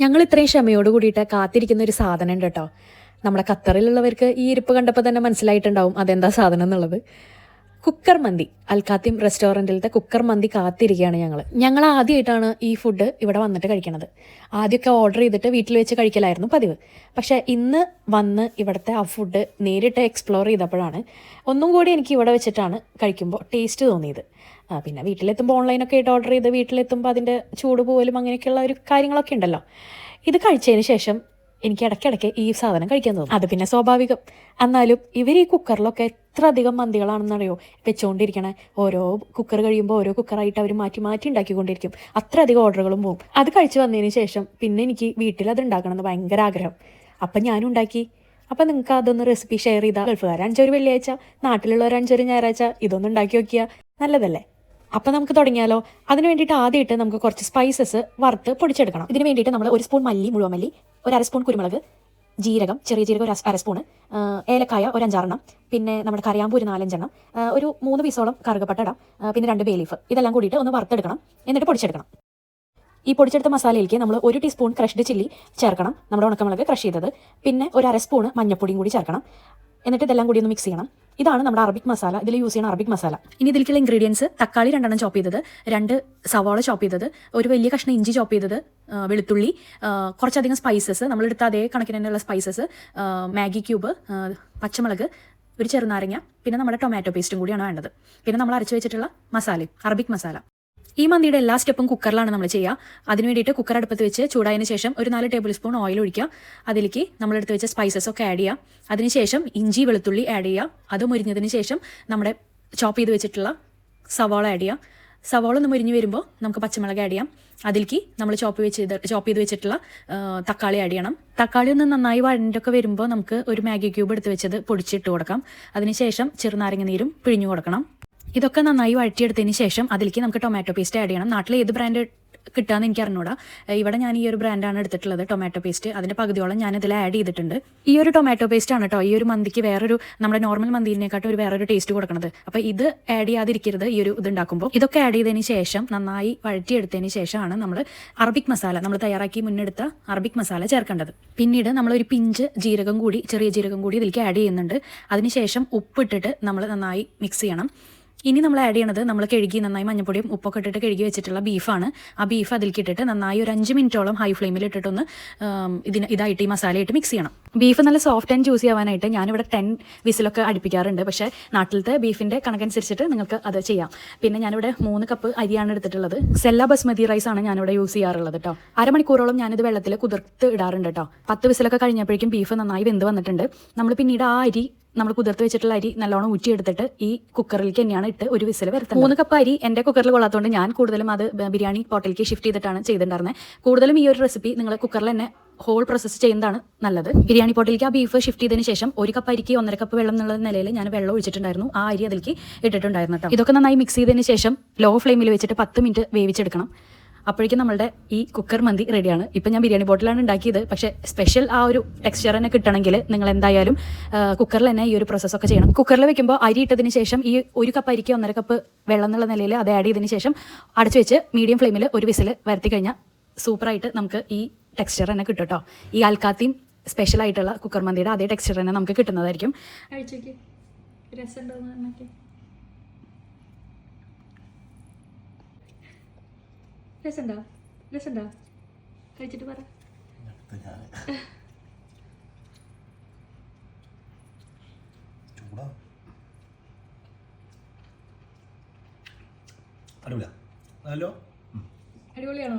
ഞങ്ങൾ ഇത്രയും ക്ഷമയോട് കൂടിയിട്ട് കാത്തിരിക്കുന്ന ഒരു സാധനം ഉണ്ട് കേട്ടോ. നമ്മുടെ ഖത്തറിലുള്ളവർക്ക് ഈ ഇരിപ്പ് കണ്ടപ്പോൾ തന്നെ മനസ്സിലായിട്ടുണ്ടാവും അതെന്താ സാധനം എന്നുള്ളത്. കുക്കർ മന്തി അൽക്കാത്തിം റെസ്റ്റോറന്റിലത്തെ കുക്കർ മന്തി കാത്തിരിക്കുകയാണ് ഞങ്ങൾ ഞങ്ങൾ ആദ്യമായിട്ടാണ് ഈ ഫുഡ് ഇവിടെ വന്നിട്ട് കഴിക്കണത്. ആദ്യമൊക്കെ ഓർഡർ ചെയ്തിട്ട് വീട്ടിൽ വെച്ച് കഴിക്കലായിരുന്നു പതിവ്. പക്ഷേ ഇന്ന് വന്ന് ഇവിടുത്തെ ആ ഫുഡ് നേരിട്ട് എക്സ്പ്ലോർ ചെയ്തപ്പോഴാണ് ഒന്നും കൂടി എനിക്ക് ഇവിടെ വെച്ചിട്ടാണ് കഴിക്കുമ്പോൾ ടേസ്റ്റ് തോന്നിയത്. പിന്നെ വീട്ടിലെത്തുമ്പോൾ ഓൺലൈനൊക്കെ ആയിട്ട് ഓർഡർ ചെയ്ത് വീട്ടിലെത്തുമ്പോൾ അതിന്റെ ചൂട് പോലും അങ്ങനെയൊക്കെയുള്ള ഒരു കാര്യങ്ങളൊക്കെ ഉണ്ടല്ലോ. ഇത് കഴിച്ചതിന് ശേഷം എനിക്ക് ഇടയ്ക്കിടയ്ക്ക് ഈ സാധനം കഴിക്കാൻ തോന്നും. അത് പിന്നെ സ്വാഭാവികം. എന്നാലും ഇവർ ഈ കുക്കറിലൊക്കെ എത്ര അധികം മന്തികളാണെന്നറിയോ? വെച്ചുകൊണ്ടിരിക്കണേ ഓരോ കുക്കർ കഴിയുമ്പോൾ ഓരോ കുക്കറായിട്ട് അവർ മാറ്റി മാറ്റി ഉണ്ടാക്കിക്കൊണ്ടിരിക്കും. അത്ര അധികം ഓർഡറുകളും പോകും അത് കഴിച്ചു വന്നതിന് ശേഷം പിന്നെ എനിക്ക് വീട്ടിൽ അത് ഉണ്ടാക്കണമെന്ന് ഭയങ്കര ആഗ്രഹം. അപ്പം ഞാനും ഉണ്ടാക്കി. അപ്പം നിങ്ങൾക്ക് അതൊന്ന് റെസിപ്പി ഷെയർ ചെയ്താൽ ഗൾഫുകാർ അഞ്ചൊരു വെള്ളിയാഴ്ച നാട്ടിലുള്ളവർ അഞ്ചൊരു ഞായറാഴ്ച ഇതൊന്നും ഉണ്ടാക്കി നോക്കിയാൽ നല്ലതല്ലേ? അപ്പം നമുക്ക് തുടങ്ങിയാലോ? അതിന് വേണ്ടിയിട്ട് ആദ്യമായിട്ട് നമുക്ക് കുറച്ച് സ്പൈസസ് വറുത്ത് പൊടിച്ചെടുക്കണം. ഇതിന് വേണ്ടിയിട്ട് നമ്മൾ ഒരു സ്പൂൺ മല്ലി മുഴുവൻ മല്ലി ഒരു അര സ്പൂൺ കുരുമുളക് ജീരകം ചെറിയ ജീരകം ഒരു അര- സ്പൂണ് ഏലക്കായ ഒരു അഞ്ചാറെണ്ണം പിന്നെ നമ്മുടെ കറിയാമ്പൂ ഒരു നാലഞ്ചെണ്ണം ഒരു മൂന്ന് പീസോളം കറുകപ്പട്ട പിന്നെ രണ്ട് ബേലീഫ് ഇതെല്ലാം കൂടിയിട്ട് ഒന്ന് വറുത്തെടുക്കണം എന്നിട്ട് പൊടിച്ചെടുക്കണം. ഈ പൊടിച്ചെടുത്ത മസാലയിലേക്ക് നമ്മൾ ഒരു ടീസ്പൂൺ ക്രഷ്ഡ് ചില്ലി ചേർക്കണം നമ്മുടെ ഉണക്കമുളക് ക്രഷ് ചെയ്തത്. പിന്നെ ഒരു അര സ്പൂൺ മഞ്ഞപ്പൊടിയും കൂടി ചേർക്കണം. എന്നിട്ട് ഇതെല്ലാം കൂടി ഒന്ന് മിക്സ് ചെയ്യണം. ഇതാണ് നമ്മുടെ അറബിക് മസാല ഇതിൽ യൂസ് ചെയ്യുന്ന അറബിക് മസാല ഇനി ഇതിലേക്കുള്ള ഇൻഗ്രീഡിയൻസ് തക്കാളി രണ്ടെണ്ണം ചോപ്പ് ചെയ്തത് രണ്ട് സവാള ചോപ്പ് ചെയ്തത് ഒരു വലിയ കഷ്ണം ഇഞ്ചി ചോപ്പ് ചെയ്തത് വെളുത്തുള്ളി കുറച്ചധികം സ്പൈസസ് നമ്മളെടുത്ത അതേ കണക്കിന് തന്നെയുള്ള സ്പൈസസ് മാഗി ക്യൂബ് പച്ചമുളക് ഒരു ചെറുനാരങ്ങ പിന്നെ നമ്മുടെ ടൊമാറ്റോ പേസ്റ്റും കൂടിയാണ് വേണ്ടത്. പിന്നെ നമ്മൾ അരച്ചു വെച്ചിട്ടുള്ള മസാല അറബിക് മസാല ഈ മന്തിയുടെ എല്ലാ സ്റ്റെപ്പും കുക്കറിലാണ് നമ്മൾ ചെയ്യുക. അതിന് വേണ്ടിയിട്ട് കുക്കർ അടുപ്പത്ത് വെച്ച് ചൂടായതിന് ശേഷം ഒരു നാല് ടേബിൾ സ്പൂൺ ഓയിൽ ഒഴിക്കുക. അതിലേക്ക് നമ്മളെടുത്ത് വെച്ച സ്പൈസസ് ഒക്കെ ആഡ് ചെയ്യുക. അതിനുശേഷം ഇഞ്ചി വെളുത്തുള്ളി ആഡ് ചെയ്യുക. അത് മുരിഞ്ഞതിന് ശേഷം നമ്മുടെ ചോപ്പ് ചെയ്ത് വെച്ചിട്ടുള്ള സവാള ആഡ് ചെയ്യുക. സവാള ഒന്ന് മുരിഞ്ഞ് വരുമ്പോൾ നമുക്ക് പച്ചമുളക് ആഡ് ചെയ്യാം. അതിലേക്ക് നമ്മൾ ചോപ്പ് വെച്ച് ചോപ്പ് ചെയ്ത് വെച്ചിട്ടുള്ള തക്കാളി ആഡ് ചെയ്യണം. തക്കാളി ഒന്ന് നന്നായി വഴണ്ടൊക്കെ വരുമ്പോൾ നമുക്ക് ഒരു മാഗി ക്യൂബ് എടുത്ത് വെച്ചത് പൊടിച്ചിട്ട് കൊടുക്കാം. അതിനുശേഷം ചെറുനാരങ്ങ നീരും പിഴിഞ്ഞു കൊടുക്കണം. ഇതൊക്കെ നന്നായി വഴറ്റിയെടുത്തതിന് ശേഷം അതിലേക്ക് നമുക്ക് ടൊമാറ്റോ പേസ്റ്റ് ആഡ് ചെയ്യണം. നാട്ടിൽ ഏത് ബ്രാൻഡ് കിട്ടാന്ന് എനിക്ക് അറിഞ്ഞൂടാ ഇവിടെ ഞാൻ ഈ ഒരു ബ്രാൻഡാണ് എടുത്തിട്ടുള്ളത് ടൊമാറ്റോ പേസ്റ്റ് അതിന്റെ പകുതിയോളം ഞാൻ ഇതിൽ ആഡ് ചെയ്തിട്ടുണ്ട്. ഈ ഒരു ടൊമാറ്റോ പേസ്റ്റ് ആണ് കേട്ടോ ഈ ഒരു മന്തിക്ക് വേറൊരു നമ്മുടെ നോർമൽ മന്തിനെക്കാട്ടും ഒരു വേറൊരു ടേസ്റ്റ് കൊടുക്കുന്നത് അപ്പോൾ ഇത് ആഡ് ചെയ്യാതിരിക്കരുത് ഈ ഒരു ഇത് ഉണ്ടാക്കുമ്പോൾ ഇതൊക്കെ ആഡ് ചെയ്തതിന് ശേഷം നന്നായി വഴറ്റിയെടുത്തതിന് ശേഷമാണ് നമ്മൾ അറബിക് മസാല നമ്മൾ തയ്യാറാക്കി മുന്നെടുത്ത അറബിക് മസാല ചേർക്കേണ്ടത്. പിന്നീട് നമ്മൾ ഒരു പിഞ്ച് ജീരകം കൂടി ചെറിയ ജീരകം കൂടി ഇതിലേക്ക് ആഡ് ചെയ്യുന്നുണ്ട്. അതിനുശേഷം ഉപ്പിട്ടിട്ട് നമ്മൾ നന്നായി മിക്സ് ചെയ്യണം. ഇനി നമ്മൾ ആഡ് ചെയ്യണത് നമ്മൾ കഴുകി നന്നായി മഞ്ഞപ്പൊടിയും ഉപ്പൊക്കെ ഇട്ടിട്ട് കഴുകി വെച്ചിട്ടുള്ള ബീഫാണ്. ആ ബീഫ് അതിലേക്ക് ഇട്ടിട്ട് നന്നായി ഒരു അഞ്ച് മിനിറ്റോളം ഹൈ ഫ്ലെയിമിൽ ഇട്ടിട്ടൊന്ന് ഇതിന് ഇതായിട്ട് ഈ മസാലയായിട്ട് മിക്സ് ചെയ്യണം. ബീഫ് നല്ല സോഫ്റ്റ് ആൻഡ് ജ്യൂസി ആവാനായിട്ട് ഞാനിവിടെ ടെൻ വിസിലൊക്കെ അടുപ്പിക്കാറുണ്ട്. പക്ഷേ നാട്ടിലത്തെ ബീഫിന്റെ കണക്കനുസരിച്ചിട്ട് നിങ്ങൾക്ക് അത് ചെയ്യാം. പിന്നെ ഞാനിവിടെ മൂന്ന് കപ്പ് അരിയാണ് എടുത്തിട്ടുള്ളത്. സെല്ല ബസ്മതി റൈസ് ആണ് ഞാനിവിടെ യൂസ് ചെയ്യാറുള്ളത് കേട്ടോ അരമണിക്കൂറോളം ഞാനിത് വെള്ളത്തിൽ കുതിർത്ത് ഇടാറുണ്ട് കേട്ടോ പത്ത് വിസിലൊക്കെ കഴിഞ്ഞപ്പോഴേക്കും ബീഫ് നന്നായി വെന്ത് വന്നിട്ടുണ്ട്. നമ്മൾ പിന്നീട് ആ അരി നമ്മൾ കുതിർത്ത് വെച്ചിട്ടുള്ള അരി നല്ലോണം ഊറ്റിയെടുത്തിട്ട് ഈ കുക്കറിലേക്ക് തന്നെയാണ് ഇട്ട് ഒരു വിസിൽ വരുത്തുന്നത് മൂന്ന് കപ്പ് അരി എന്റെ കുക്കറിൽ കൊള്ളാത്തതുകൊണ്ട് ഞാൻ കൂടുതലും അത് ബിരിയാണി പോട്ടിലേക്ക് ഷിഫ്റ്റ് ചെയ്തിട്ടാണ് ചെയ്തിട്ടുണ്ടായിരുന്നത് കൂടുതലും ഈ ഒരു റെസിപ്പി നിങ്ങൾ കുക്കറിൽ തന്നെ ഹോൾ പ്രോസസ്സ് ചെയ്യുന്നതാണ് നല്ലത്. ബിരിയാണി പോട്ടിലേക്ക് ആ ബീഫ് ഷിഫ്റ്റ് ചെയ്തതിന് ശേഷം ഒരു കപ്പ് അരിക്ക് ഒന്നര കപ്പ് വെള്ളം എന്നുള്ള നിലയിൽ ഞാൻ വെള്ളം ഒഴിച്ചിട്ടുണ്ടായിരുന്നു. ആ അരി അതിലേക്ക് ഇട്ടിട്ടുണ്ടായിരുന്നു കേട്ടോ ഇതൊക്കെ നന്നായി മിക്സ് ചെയ്തതിന് ശേഷം ലോ ഫ്ലെയിമിൽ വെച്ചിട്ട് പത്ത് മിനിറ്റ് വേവിച്ചെടുക്കണം. അപ്പോഴേക്കും നമ്മളുടെ ഈ കുക്കർ മന്തി റെഡിയാണ് ഇപ്പം ഞാൻ ബിരിയാണി ബോട്ടിലാണ് ഉണ്ടാക്കിയത്. പക്ഷേ സ്പെഷ്യൽ ആ ഒരു ടെക്സ്ചർ തന്നെ കിട്ടണമെങ്കിൽ നിങ്ങൾ എന്തായാലും കുക്കറിൽ തന്നെ ഈ ഒരു പ്രോസസ്സൊക്കെ ചെയ്യണം. കുക്കറിൽ വെക്കുമ്പോൾ അരി ഇട്ടതിന് ശേഷം ഈ ഒരു കപ്പ് അരിക്ക് ഒന്നര കപ്പ് വെള്ളം എന്നുള്ള നിലയിൽ അത് ആഡ് ചെയ്തതിന് ശേഷം അടച്ചു വെച്ച് മീഡിയം ഫ്ലെയിമിൽ ഒരു വിസിൽ വരുത്തി കഴിഞ്ഞാൽ സൂപ്പറായിട്ട് നമുക്ക് ഈ ടെക്സ്ചർ തന്നെ കിട്ടും കേട്ടോ ഈ അൽക്കാത്തിയും സ്പെഷ്യൽ ആയിട്ടുള്ള കുക്കർ മന്തിയുടെ അതേ ടെക്സ്ചർ തന്നെ നമുക്ക് കിട്ടുന്നതായിരിക്കും. കഴിച്ചോക്ക്. രസമുണ്ടോ രസമുണ്ടോ കഴിച്ചിട്ട് പറ. ചൂടാ. അടിപൊളിയാ. ഹലോ? അടിപൊളിയാണോ?